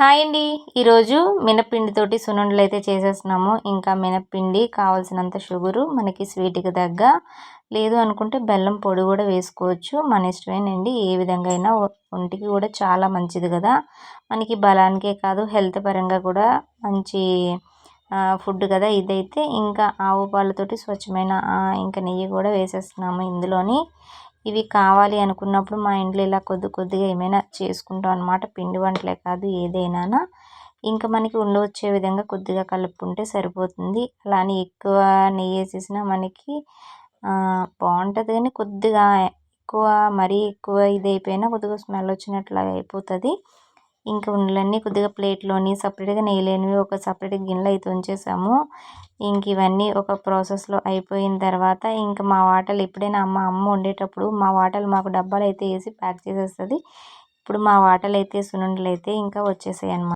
Hi అండి. ఈరోజు మినపిండితోటి సున్నుండలు అయితే చేసేస్తున్నాము. ఇంకా మినపిండి కావాల్సినంత షుగరు మనకి స్వీట్కి తగ్గ. లేదు అనుకుంటే బెల్లం పొడి కూడా వేసుకోవచ్చు. మన ఇష్టమేనండి. ఏ విధంగా అయినా ఒంటికి కూడా చాలా మంచిది కదా. మనకి బలానికే కాదు హెల్త్ పరంగా కూడా మంచి ఫుడ్ కదా ఇదైతే. ఇంకా ఆవు పాలతోటి స్వచ్ఛమైన ఇంకా నెయ్యి కూడా వేసేస్తున్నాము ఇందులోని. ఇవి కావాలి అనుకున్నప్పుడు మా ఇంట్లో ఇలా కొద్ది కొద్దిగా ఏమైనా చేసుకుంటాం అనమాట పిండి వంటలే కాదు ఏదైనా ఇంకా మనకి ఉండవచ్చే విధంగా కొద్దిగా కలుపుకుంటే సరిపోతుంది. అలానే ఎక్కువ నెయ్యి వేసేసినా మనకి బాగుంటుంది. కానీ కొద్దిగా ఎక్కువ మరీ ఎక్కువ ఇది అయిపోయినా కొద్దిగా స్మెల్ వచ్చినట్లు అయిపోతుంది. ఇంకా ఉండలన్నీ కొద్దిగా ప్లేట్లోని సపరేట్గా నెయ్యి లేనివి ఒక సపరేట్ గిన్నెలో అయితే ఉంచేసాము. ఇంక ఇవన్నీ ఒక ప్రాసెస్లో అయిపోయిన తర్వాత ఇంకా మా వాటలు ఎప్పుడైనా అమ్మ అమ్మ వండేటప్పుడు మా వాటలు మాకు డబ్బాలు అయితే వేసి ప్యాక్ చేసేస్తుంది. ఇప్పుడు మా వాటలు అయితే సున్నుండలు అయితే ఇంకా వచ్చేసాయి అన్నమాట